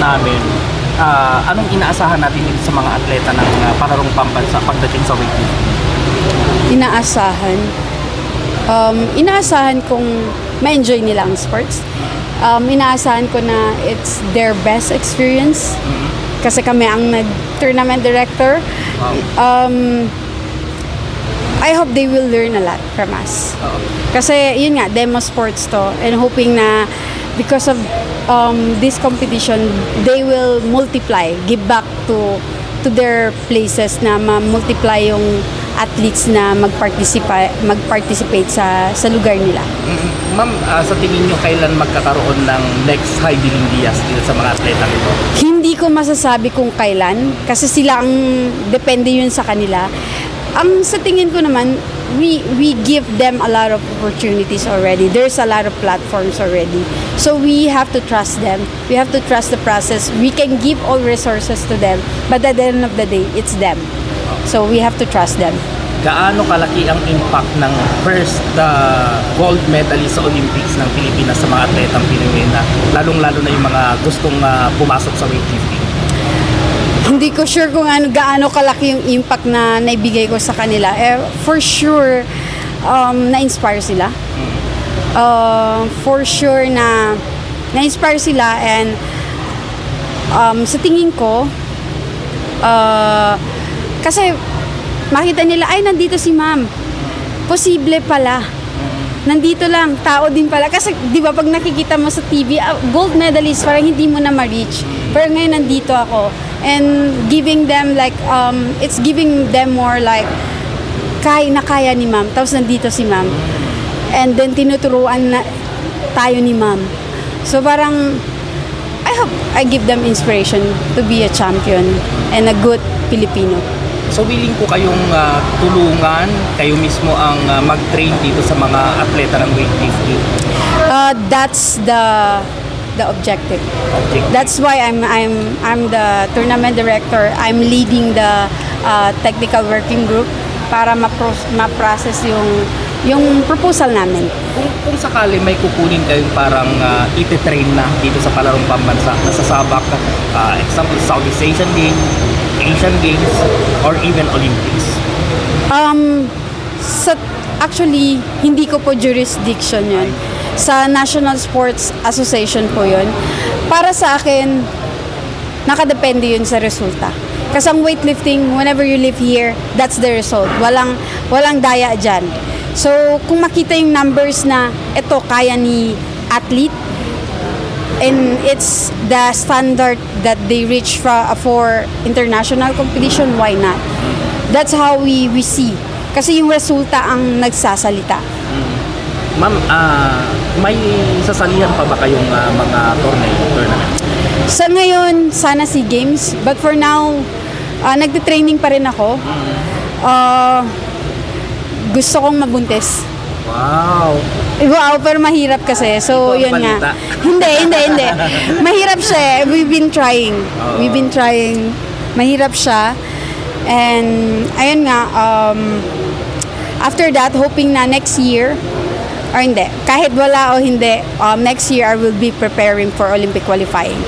namin, ah, anong inaasahan natin dito sa mga atleta ng uh, panarong pambansa pagdating sa weightlifting? inaasahan. Um, inaasahan kong ma-enjoy nila ang sports. Um, inaasahan ko na it's their best experience. Kasi kami ang nag-tournament director. Wow. Um, I hope they will learn a lot from us. Kasi yun nga, demo sports to. And hoping na because of um, this competition, they will multiply, give back to to their places na ma-multiply yung athletes na mag-participate mag-participate sa sa lugar nila. Mm, Ma'am, ah, sa tingin nyo kailan magkakaroon ng next high billing Diaz dito sa mga atleta nito? Hindi ko masasabi kung kailan kasi sila ang depende yun sa kanila. Ang sa tingin ko naman, we we give them a lot of opportunities already. There's a lot of platforms already. So we have to trust them. We have to trust the process. We can give all resources to them, but at the end of the day, it's them. So we have to trust them. Gaano kalaki ang impact ng first ah, gold medalist sa Olympics ng Pilipinas sa mga atletang Pinoy na lalong-lalo na yung mga gustong ah, pumasok sa weightlifting? Hindi ko sure kung ano gaano kalaki yung impact na naibigay ko sa kanila. Eh, for sure, um, na-inspire sila. Uh, for sure na na-inspire sila and um, sa tingin ko, uh, kasi makita nila, ay, nandito si ma'am. Posible pala. Nandito lang, tao din pala. Kasi, di ba, pag nakikita mo sa TV, ah, gold medalist, parang hindi mo na ma-reach. Pero ngayon, nandito ako. And giving them like, um, it's giving them more like, kaya na kaya ni ma'am. Tapos nandito si ma'am. And then, tinuturuan na tayo ni ma'am. So, parang, I hope I give them inspiration to be a champion and a good Filipino. So willing ko kayong ah, tulungan, kayo mismo ang ah, mag-train dito sa mga atleta ng weightlifting. Uh, that's the the objective. Objective. That's why I'm I'm I'm the tournament director. I'm leading the uh, technical working group para ma-pro- ma-process yung yung proposal namin. Kung, kung sakali may kukunin kayong parang uh, iti-train na dito sa palarong pambansa na sasabak, uh, example, Southeast Asian Games, Asian Games, or even Olympics. Um, sa, actually, hindi ko po jurisdiction yun. Sa National Sports Association po yun. Para sa akin, nakadepende yun sa resulta. Kasi ang weightlifting, whenever you live here, that's the result. Walang, walang daya dyan. So, kung makita yung numbers na ito kaya ni athlete, and it's the standard that they reach for, for international competition, why not? That's how we, we see. Kasi yung resulta ang nagsasalita. Ma'am, ah, may sasalihan pa ba kayong ah, mga torneo, tournament? Sa ngayon, sana si Games. But for now, uh, nagte-training pa rin ako. Uh, gusto kong mabuntis. Wow! Wow, pero mahirap kasi. So, yun nga. balita. hindi, hindi, hindi. Mahirap siya eh. We've been trying. Oo. We've been trying. Mahirap siya. And, ayun nga, um, after that, hoping na next year, or hindi, kahit wala o hindi, um, next year I will be preparing for Olympic qualifying.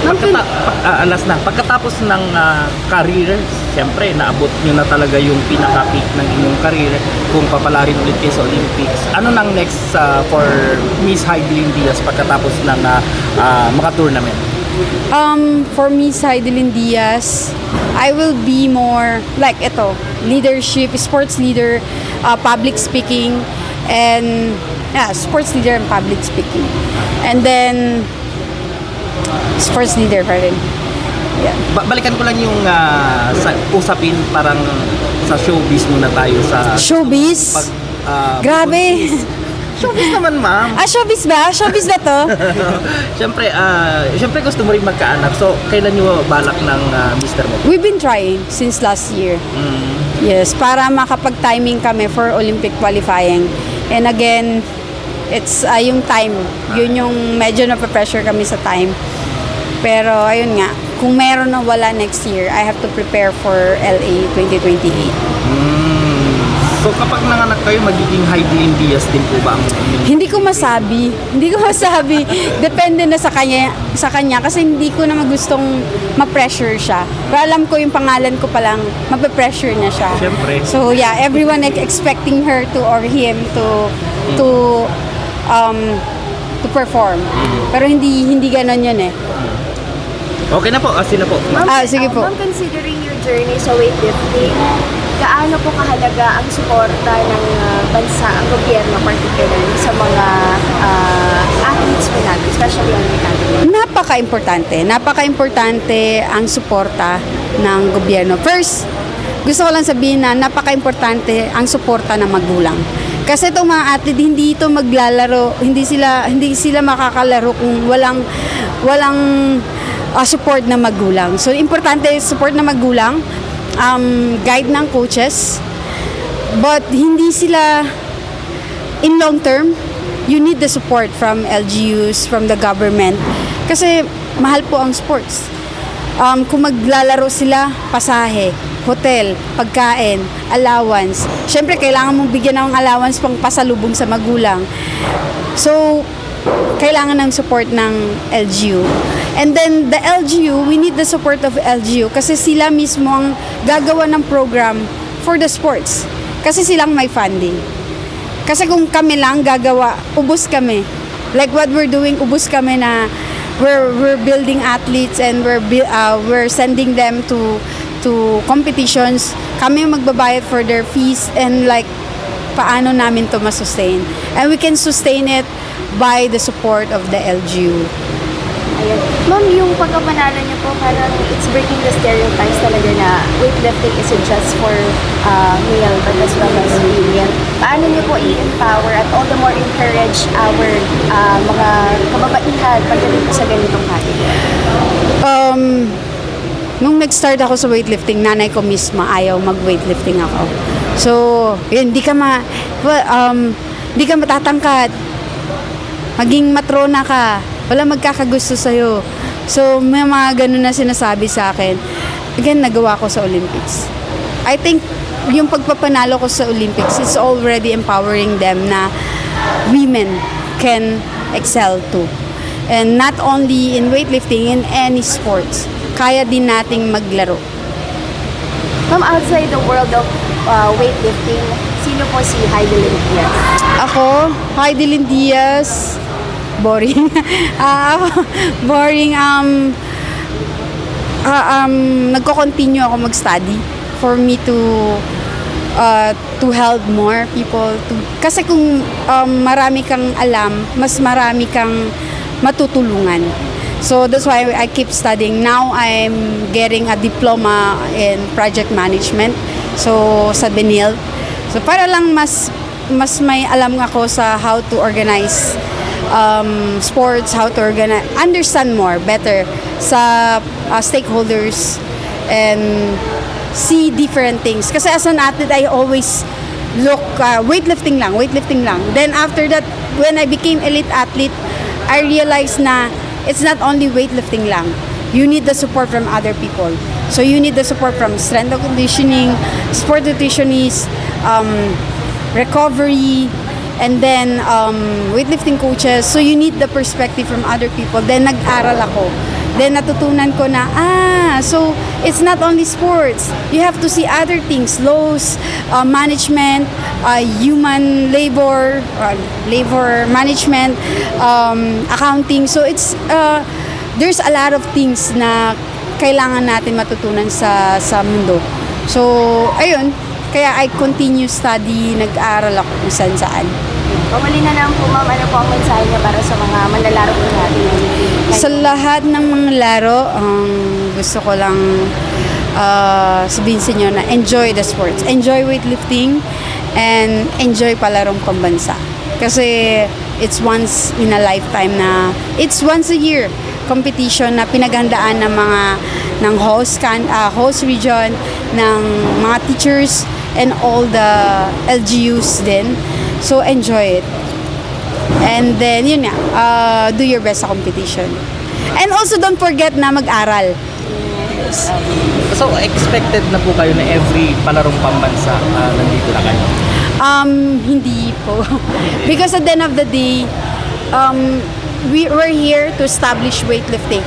Pagkata- pag- ah, alas na, pagkatapos ng ah, career, siyempre, naabot nyo na talaga yung pinaka-peak ng inyong career kung papalarin ulit kayo sa Olympics. Ano nang next ah, for Miss Heidelin Diaz pagkatapos ng ah, ah, mga tournament? Um, for me, Heidelin Diaz, I will be more like ito, leadership, sports leader, uh, public speaking, and yeah, sports leader and public speaking. And then, sports leader pa rin. Yeah. Ba- balikan ko lang yung ah, sa usapin parang sa showbiz muna tayo sa Showbiz? pag ah, Grabe. showbiz naman ma'am. Ah, showbiz ba? Showbiz ba to? Siyempre, ah, siyempre gusto mo rin magkaanak. So, kailan nyo balak ng ah, mister mo? We've been trying since last year. Mm. Yes, para makapag-timing kami for Olympic qualifying. And again, it's uh, yung time. Yun yung medyo na-pressure kami sa time. Pero ayun nga, kung meron na wala next year, I have to prepare for LA 2028. Mm. So kapag nanganak kayo, magiging Heidelin Diaz din po ba Hindi ko masabi. Hindi ko masabi. Depende na sa kanya, sa kanya kasi hindi ko na magustong ma-pressure siya. Pero alam ko yung pangalan ko pa lang, mape-pressure na siya. Siyempre. So yeah, everyone like expecting her to or him to to um to perform. Pero hindi hindi ganoon yun eh. Okay na po, ah, sila po. Ma'am, Ah, sige uh, po. Ma'am, considering your journey sa weightlifting, gaano po kahalaga ang suporta ng uh, bansa, ang gobyerno particularly sa mga uh, athletes po natin, especially the academy? Napaka-importante. Napaka-importante ang suporta ng gobyerno. First, gusto ko lang sabihin na napaka-importante ang suporta ng magulang. Kasi itong mga athlete hindi ito maglalaro, hindi sila hindi sila makakalaro kung walang walang ah, support ng magulang. So importante support ng magulang, um, guide ng coaches, but hindi sila in long term, you need the support from LGUs, from the government. Kasi mahal po ang sports. Um, kung maglalaro sila, pasahe, hotel, pagkain, allowance. Siyempre, kailangan mong bigyan ng allowance pang pasalubong sa magulang. So, kailangan ng support ng LGU. And then, the LGU, we need the support of LGU kasi sila mismo ang gagawa ng program for the sports. Kasi silang may funding. Kasi kung kami lang gagawa, ubos kami. Like what we're doing, ubos kami na we're we're building athletes and we're uh, we're sending them to to competitions. Kami magbabayad for their fees and like paano namin to masustain. And we can sustain it by the support of the LGU. Ayan. Ma'am, yung pagkapanalo niyo po, parang it's breaking the stereotypes talaga na weightlifting isn't just for uh, male but as well as female. Paano niyo po i-empower at all the more encourage our uh, mga kababaihan pagdating po sa ganitong category? Um, nung nag-start ako sa weightlifting, nanay ko mismo ayaw mag-weightlifting ako. So, yun, di ka ma, well, um, di ka matatangkad. Maging matrona ka. Wala magkakagusto sa'yo. So, may mga ganun na sinasabi sa akin. Again, nagawa ko sa Olympics. I think yung pagpapanalo ko sa Olympics is already empowering them na women can excel too. And not only in weightlifting, in any sports. Kaya din nating maglaro. Ma'am, outside the world of uh, weightlifting, sino po si Heidelin Diaz? Ako, Heidelin Diaz, boring. Ako, boring. Um, ah, um, nagko-continue ako mag-study for me to uh, to help more people. To, kasi kung um, marami kang alam, mas marami kang matutulungan. So that's why I keep studying. Now I'm getting a diploma in project management. So sa Benil. So para lang mas mas may alam ako sa how to organize um, sports, how to organize, understand more, better sa uh, stakeholders and see different things. Kasi as an athlete, I always look, uh, weightlifting lang, weightlifting lang. Then after that, when I became elite athlete, I realized na it's not only weightlifting lang. You need the support from other people. So you need the support from strength and conditioning, sport nutritionists, um, recovery, and then um, weightlifting coaches. So you need the perspective from other people. Then nag-aral ako. Then natutunan ko na, ah, so it's not only sports. You have to see other things, laws, uh, management, uh, human labor, uh, labor management, um, accounting. So it's, uh, there's a lot of things na kailangan natin matutunan sa sa mundo. So, ayun, kaya I continue study, nag-aaral ako kung saan saan. Pamuli na lang po, ma'am, ano po ang mensahe niya para sa mga manlalaro po natin? Sa lahat ng mga laro, ang gusto ko lang ah, sabihin sa inyo na enjoy the sports. Enjoy weightlifting and enjoy palarong pambansa. Kasi it's once in a lifetime na, it's once a year competition na pinaghandaan ng mga ng host can ah, host region ng mga teachers and all the LGUs din. So enjoy it. And then, yun nga, uh, do your best sa competition. And also, don't forget na mag-aral. So expected na po kayo na every palarong pambansa ah, nandito na kayo. Um, hindi po. Because at the end of the day, um, we were here to establish weightlifting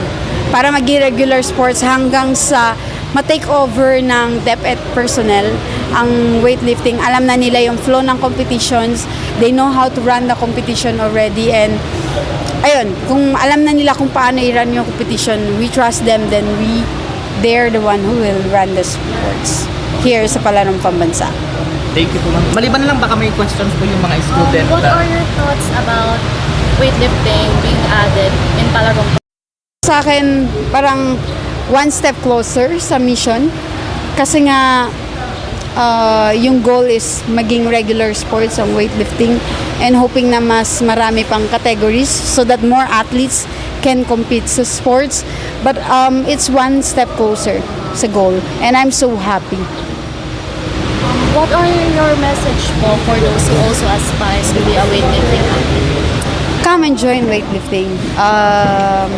para maging regular sports hanggang sa ma-take over ng DepEd personnel ang weightlifting. Alam na nila yung flow ng competitions. They know how to run the competition already and ayun, kung alam na nila kung paano i-run yung competition, we trust them, then we, they're the one who will run the sports here sa Palarong Pambansa. Thank you po ma'am. Maliban lang baka may questions po yung mga student. What na- are your thoughts about weightlifting being added in Palarong? Sa akin, parang one step closer sa mission. Kasi nga, uh, yung goal is maging regular sports ang weightlifting and hoping na mas marami pang categories so that more athletes can compete sa sports. But um, it's one step closer sa goal and I'm so happy. What are your message po for those who also aspires to be a weightlifting athlete? come and join weightlifting. Um,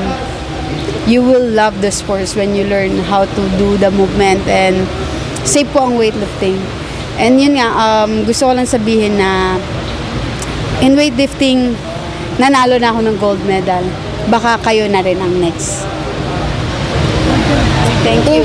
you will love the sports when you learn how to do the movement and safe po ang weightlifting. And yun nga, um, gusto ko lang sabihin na in weightlifting, nanalo na ako ng gold medal. Baka kayo na rin ang next. Thank you.